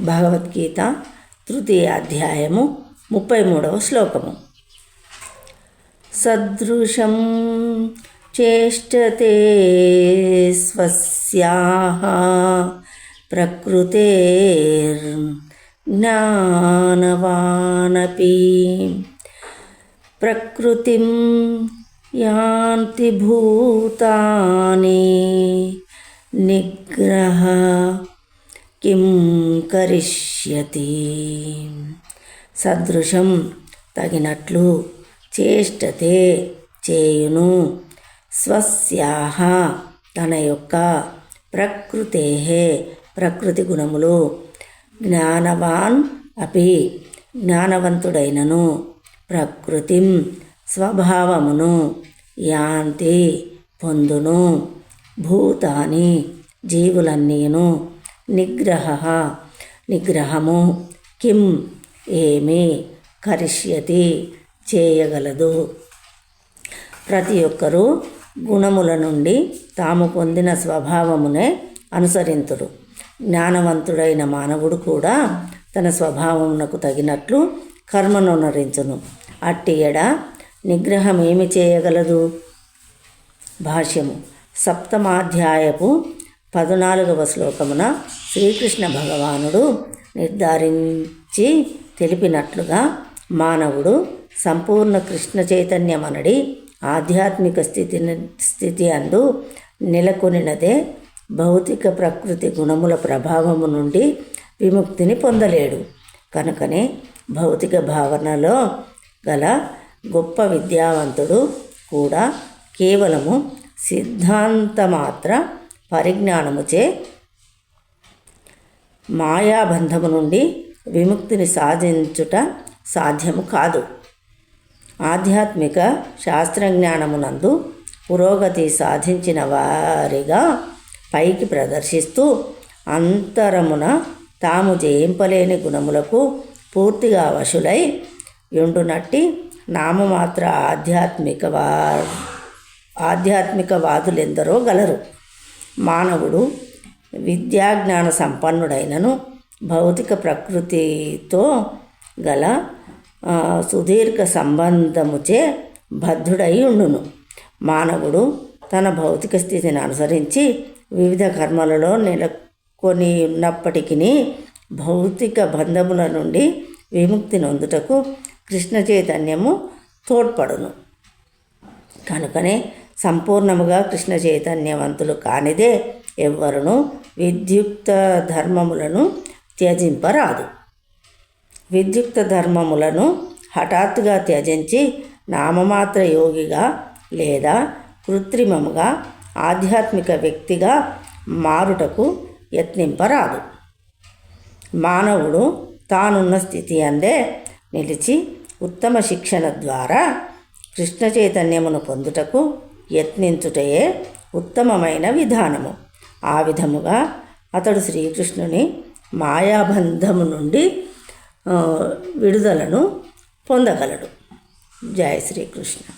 భగవద్గీత తృతీయ అధ్యాయము ముప్పై మూడవ శ్లోకము. సదృశం చేష్టతే స్వస్యాః ప్రకృతేర్జ్ఞానవానపి ప్రకృతిం యాంతి భూతాని నిగ్రహ కిం కరిష్యతి సదృశం తగినట్లు చేష్టతే చేయును స్వస్యాహ తన యొక్క ప్రకృతే ప్రకృతి గుణములు జ్ఞానవాన్ అపి జ్ఞానవంతుడైనను ప్రకృతిం స్వభావమును యాంతి పొందును భూతాని జీవులన్నీను నిగ్రహ. నిగ్రహము కిం? ఏమి? కరిష్యతి? చేయగలదు. ప్రతి ఒక్కరూ గుణముల నుండి తాము పొందిన స్వభావమునే అనుసరింతురు. జ్ఞానవంతుడైన మానవుడు కూడా తన స్వభావమునకు తగినట్లు కర్మనునరించును అట్టి ఎడ నిగ్రహం ఏమి చేయగలదు? భాష్యము. సప్తమాధ్యాయపు పద్నాలుగవ శ్లోకమున శ్రీకృష్ణ భగవానుడు నిర్ధారించి తెలిపినట్లుగా మానవుడు సంపూర్ణ కృష్ణ చైతన్యమనడి ఆధ్యాత్మిక స్థితి స్థితి అందు నెలకొనినదే భౌతిక ప్రకృతి గుణముల ప్రభావము నుండి విముక్తిని పొందలేడు. కనుకనే భౌతిక భావనలో గల గొప్ప విద్యావంతుడు కూడా కేవలము సిద్ధాంతమాత్ర పరిజ్ఞానముచే మాయాబంధము నుండి విముక్తిని సాధించుట సాధ్యము కాదు. ఆధ్యాత్మిక శాస్త్రజ్ఞానమునందు పురోగతి సాధించిన వారిగా పైకి ప్రదర్శిస్తూ అంతరమున తాము జయింపలేని గుణములకు పూర్తిగా వశులై ఉండునట్టి నామమాత్ర ఆధ్యాత్మిక వా ఆధ్యాత్మికవాదులెందరో గలరు. మానవుడు విద్యాజ్ఞాన సంపన్నుడైనను భౌతిక ప్రకృతితో గల సుదీర్ఘ సంబంధముచే బద్ధుడై ఉండును. మానవుడు తన భౌతిక స్థితిని అనుసరించి వివిధ కర్మలలో నెలకొని ఉన్నప్పటికీ భౌతిక బంధముల నుండి విముక్తి నొందుటకు కృష్ణ చైతన్యము తోడ్పడును. కనుకనే సంపూర్ణముగా కృష్ణ చైతన్యవంతులు కానిదే ఎవ్వరును విద్యుక్త ధర్మములను త్యజింపరాదు. విద్యుక్త ధర్మములను హఠాత్తుగా త్యజించి నామమాత్ర యోగిగా లేదా కృత్రిమముగా ఆధ్యాత్మిక వ్యక్తిగా మారుటకు యత్నింపరాదు. మానవుడు తానున్న స్థితి అందే నిలిచి ఉత్తమ శిక్షణ ద్వారా కృష్ణ చైతన్యమును పొందుటకు యత్నించుటయే ఉత్తమమైన విధానము. ఆ విధముగా అతడు శ్రీకృష్ణుని మాయాబంధము నుండి విడుదలను పొందగలడు. జయ శ్రీకృష్ణ.